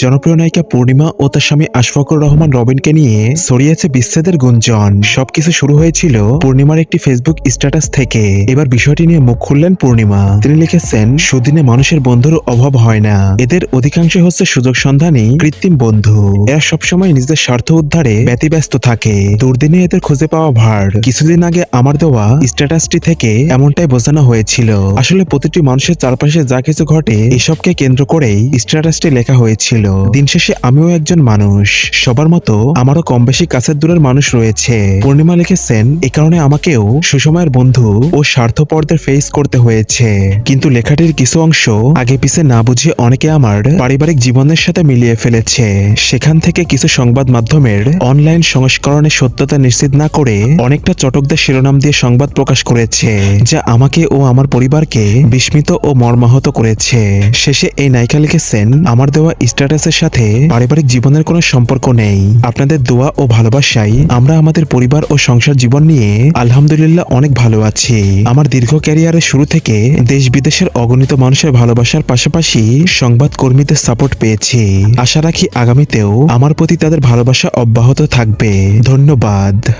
জনপ্রিয় নায়িকা পূর্ণিমা ও তার স্বামী আশফাকুর রহমান রবিনকে নিয়ে ছড়িয়েছে বিচ্ছেদের গুঞ্জন। সবকিছু শুরু হয়েছিল পূর্ণিমার একটি ফেসবুক স্ট্যাটাস থেকে। এবার বিষয়টি নিয়ে মুখ খুললেন পূর্ণিমা। তিনি লিখেছেন, সুদিনে মানুষের বন্ধুর অভাব হয় না। এদের অধিকাংশ হচ্ছে সুযোগ সন্ধানী, কৃত্রিম বন্ধু। এরা সবসময় নিজেদের স্বার্থ উদ্ধারে ব্যতিব্যস্ত থাকে। দুর্দিনে এদের খুঁজে পাওয়া ভার। কিছুদিন আগে আমার দেওয়া স্ট্যাটাসটি থেকে এমনটাই বোঝানো হয়েছিল। আসলে প্রতিটি মানুষের চারপাশে যা কিছু ঘটে, এসবকে কেন্দ্র করেই স্ট্যাটাসটি লেখা হয়েছিল। দিন শেষে আমিও একজন মানুষ। সবার মতো আমারও কম বেশি কাছের দূরের মানুষ রয়েছে। পূর্ণিমা লিখেছেন, এ কারণে আমাকেও সুসময়ের বন্ধু ও স্বার্থপরদের ফেস করতে হয়েছে। কিন্তু লেখাটির কিছু অংশ আগে পিছে না বুঝে অনেকে আমার পারিবারিক জীবনের সাথে মিলিয়ে ফেলেছে। সেখান থেকে কিছু সংবাদ মাধ্যমের অনলাইন সংস্করণের সত্যতা নিশ্চিত না করে অনেকটা চটকদের শিরোনাম দিয়ে সংবাদ প্রকাশ করেছে, যা আমাকে ও আমার পরিবারকে বিস্মিত ও মর্মাহত করেছে। শেষে এই নায়িকা লিখেছেন, আমার দেওয়া স্ট্যাটাসের সাথে পারিবারিক জীবনের কোনো সম্পর্ক নেই। আপনাদের দোয়া ও ভালোবাসায় আমরা আমাদের পরিবার ও সংসার জীবন নিয়ে আলহামদুলিল্লাহ অনেক ভালো আছি। আমার দীর্ঘ ক্যারিয়ারের শুরু থেকে দেশ বিদেশের অগণিত মানুষের ভালোবাসার পাশাপাশি সংবাদ কর্মীদের সাপোর্ট পেয়েছি। আশা রাখি আগামীতেও আমার প্রতি তাদের ভালোবাসা অব্যাহত থাকবে। ধন্যবাদ।